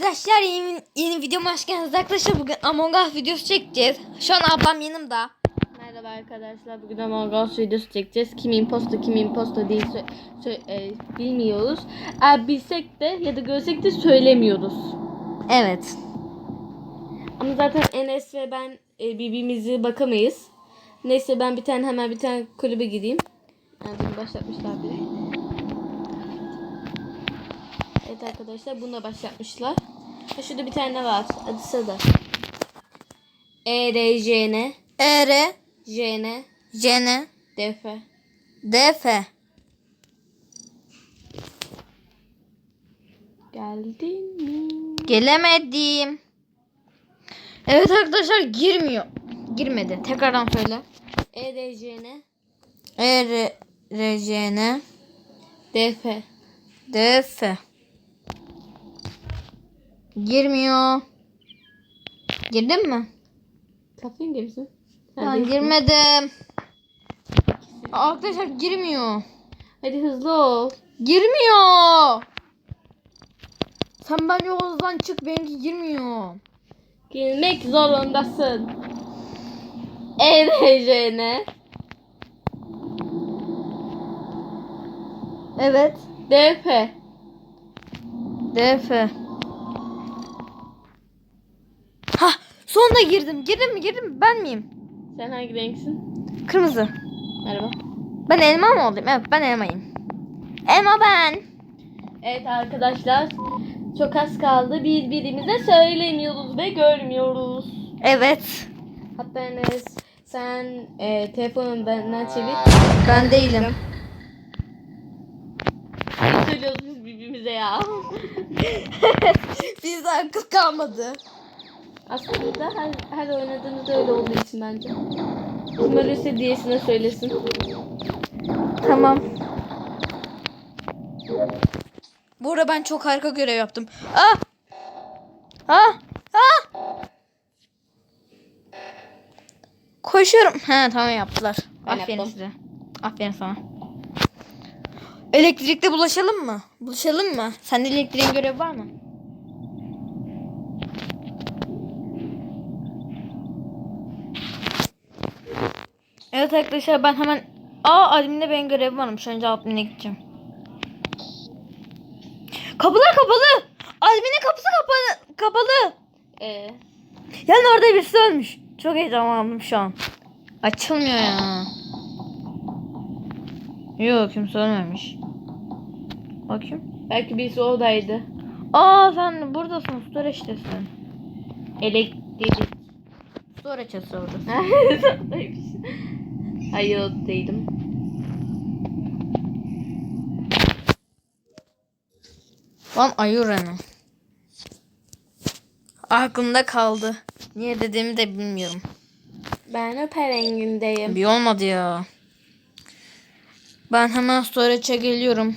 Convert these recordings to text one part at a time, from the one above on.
Arkadaşlar yeni, yeni videoma hoş geldiniz. Arkadaşlar bugün Among Us videosu çekeceğiz. Şu an ablam yanımda. Merhaba arkadaşlar. Bugün Among Us videosu çekeceğiz. Kim imposter kim imposter değil e, bilmiyoruz. Eğer bilsek de ya da görsek de söylemiyoruz. Evet. Ama zaten Enes ve ben e, birbirimizi bakamayız. Neyse ben bir tane hemen bir tane kulübe gideyim. Yani bunu başlatmışlar bile. Evet arkadaşlar bunu da başlatmışlar. Ha, şurada bir tane var. Adı Sada. E, R, J, N. E, R, J, N. J, N, D, F. D, F. Geldin mi? Gelemedim. Evet arkadaşlar girmiyor. Girmedi. Tekrardan söyle. E, R, J, N. E, R, R, J, N, D, F. D, F. Girmiyor. Girdin mi? Kafein misin? Ben girmedim. Arkadaşlar girmiyor. Hadi hızlı ol. Girmiyor. Sen bence o hızdan çık benimki girmiyor. Girmek zorundasın. E, N. Evet. D, F. DF. Sonunda girdim. Girdim mi? Girdim mi? Ben miyim? Sen hangi renksin? Kırmızı. Merhaba. Ben elma mı olayım? Evet, ben elmayım. Elma ben. Evet arkadaşlar. Çok az kaldı. Birbirimize söylemiyoruz ve görmüyoruz. Evet. Hatta Enes sen e, telefonunu benden çevir. Ben değilim. Ne söylüyoruz biz birbirimize ya? Bizde akıl kalmadı. Aslında her, her oynadığımızda öyle olduğu için bence. Kim ölürse diyesine söylesin. Tamam. Bu arada ben çok harika görev yaptım. Ah! Ah! Ah! Koşuyorum. He tamam yaptılar. Ben Aferin yaptım. size. Aferin sana. Elektrikte bulaşalım mı? Buluşalım mı? Sende elektriğin görevi var mı? Evet arkadaşlar ben hemen Aa adminde benim görevim varmış. Önce admine gideceğim. Kapılar kapalı. Adminin kapısı kapalı. Kapalı. Ee, Yani orada birisi ölmüş. Çok heyecanlandım şu an. Açılmıyor ya. Yok kimse ölmemiş. Bakayım. belki birisi oradaydı. Aa sen buradasın. Storage'desin. Elektrik. Storage'desin oradasın. Hayır değilim. Lan Ayura'nın. Aklımda kaldı. Niye dediğimi de bilmiyorum. Ben öper rengindeyim. Bir olmadı ya. Ben hemen storage'e geliyorum.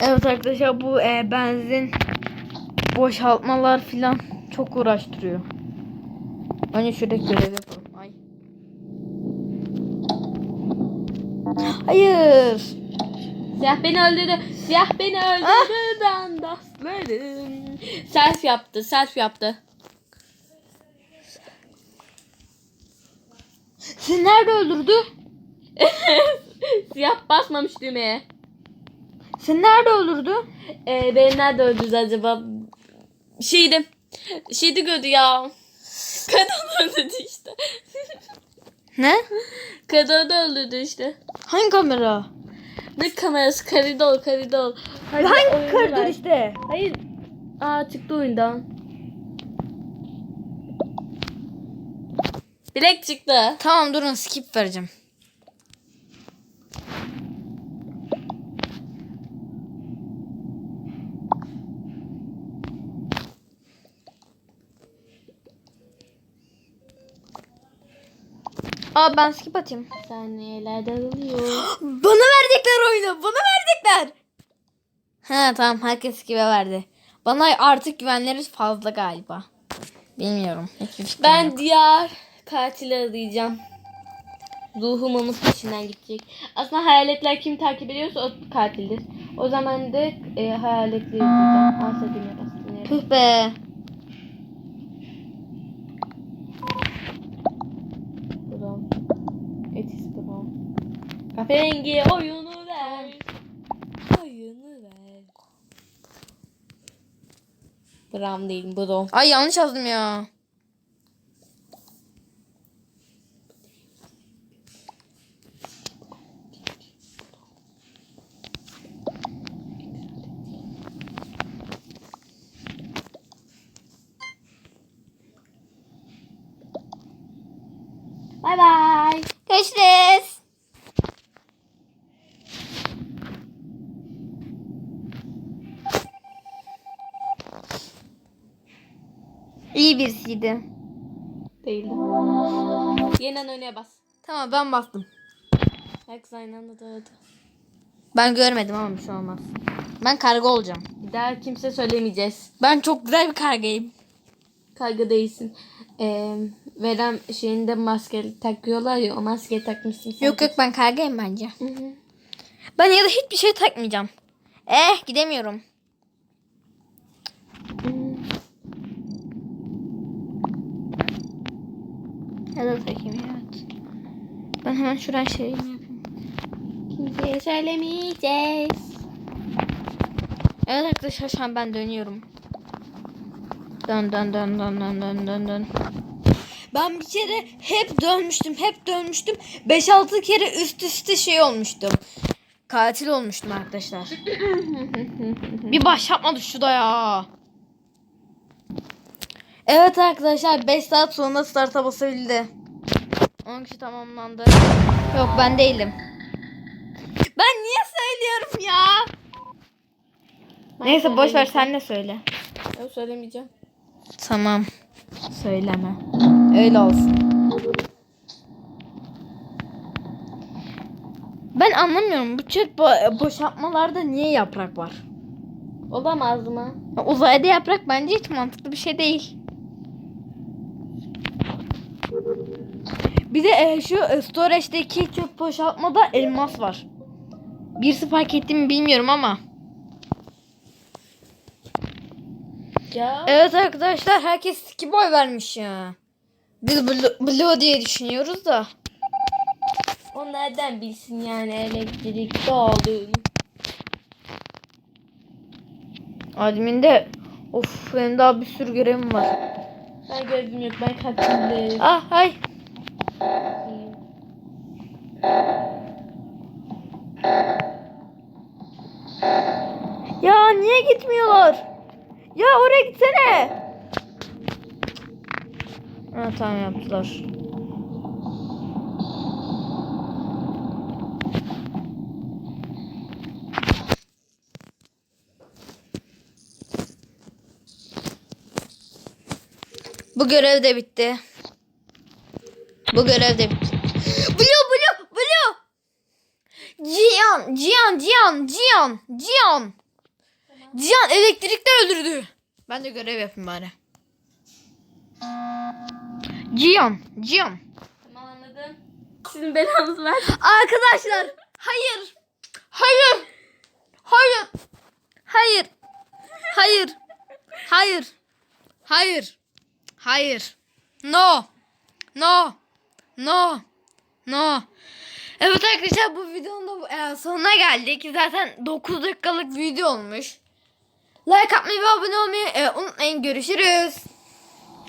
Evet arkadaşlar bu e, benzin boşaltmalar filan çok uğraştırıyor. Önce şurada görev yapalım. Ay. Hayır. Siyah beni öldürdü. Siyah beni öldürdü. Ben dostlarım. Self yaptı. Self yaptı. Seni nerede öldürdü? Siyah basmamış düğmeye. Seni nerede öldürdü? Ee, beni nerede öldürdü acaba? Şeydi. Şeydi gördü ya. Kadın öldürdü işte. Ne? Kadın öldürdü işte. Hangi kamera? Ne kamerası? Koridor, koridor. Hadi Hangi ver. işte? Hayır. Aa çıktı oyundan. Bilek çıktı. Tamam durun skip vereceğim. Aa ben skip atayım. Saniyeler daralıyor. Bana verdikler oyunu. Bana verdikler. He tamam herkes skip'e verdi. Bana artık güvenleri fazla galiba. Bilmiyorum. Ben yok. diğer katili arayacağım. Ruhum onun peşinden gidecek. Aslında hayaletler kim takip ediyorsa o katildir. O zaman da e, hayaletleri diyeceğim. Asa aslında. Tüh be. Kahverengi oyunu ver. Oyunu ver. Bram değil Brom. Ay yanlış yazdım ya. İyi birisiydi. Değildi. Yeniden oynaya bas. Tamam ben bastım. Herkes aynı anda dağıldı. Ben görmedim ama bir şey olmaz. Ben karga olacağım. Bir daha kimse söylemeyeceğiz. Ben çok güzel bir kargayım. Karga değilsin. Ee, Verem şeyinde maske takıyorlar ya o maskeyi takmışsın. sen. Yok yok ben kargayım bence. Hı hı. Ben ya da hiçbir şey takmayacağım. Eh gidemiyorum. Ya da takayım evet. Ben hemen şuradan şey yapayım. Kimseye söylemeyeceğiz. Evet arkadaşlar şu an ben dönüyorum. Dön dön dön dön dön dön dön dön. Ben bir kere hep dönmüştüm, hep dönmüştüm. 5-6 kere üst üste şey olmuştum. Katil olmuştum arkadaşlar. bir baş yapmadı şu da ya. Evet arkadaşlar 5 saat sonra starta basabildi. 10 kişi tamamlandı. Yok ben değilim. Ben niye söylüyorum ya? Neyse boş ver sen de söyle. Yok söylemeyeceğim. Tamam. Söyleme. Öyle olsun. Ben anlamıyorum. Bu çöp bo- boşaltmalarda niye yaprak var? Olamaz mı? Uzayda yaprak bence hiç mantıklı bir şey değil. Bir de e, şu e, storage'deki çöp boşaltmada elmas var. Birisi fark etti mi bilmiyorum ama. Ya. Evet arkadaşlar herkes iki boy vermiş ya. Biz blue, blue diye düşünüyoruz da. O nereden bilsin yani elektrikte olduğunu? Admin'de of benim daha bir sürü görevim var. Ben gördüm yok ben kaçırdım. Ah hay. Ya niye gitmiyorlar? Ya oraya gitsene. Ha tamam yaptılar. Bu görev de bitti. Bu görev de bitti. Blue blue blue. Cihan Cihan Cihan Cihan Cihan. Cihan elektrikte öldürdü. Ben de görev yapayım bari. Cihan Cihan. Tamam anladım. Sizin belanızı ver. Arkadaşlar hayır. Hayır. Hayır. Hayır. Hayır. Hayır. Hayır. Hayır. No. No. No. No. Evet arkadaşlar bu videonun da e, sonuna geldik. Zaten 9 dakikalık video olmuş. Like atmayı ve abone olmayı e, unutmayın. Görüşürüz.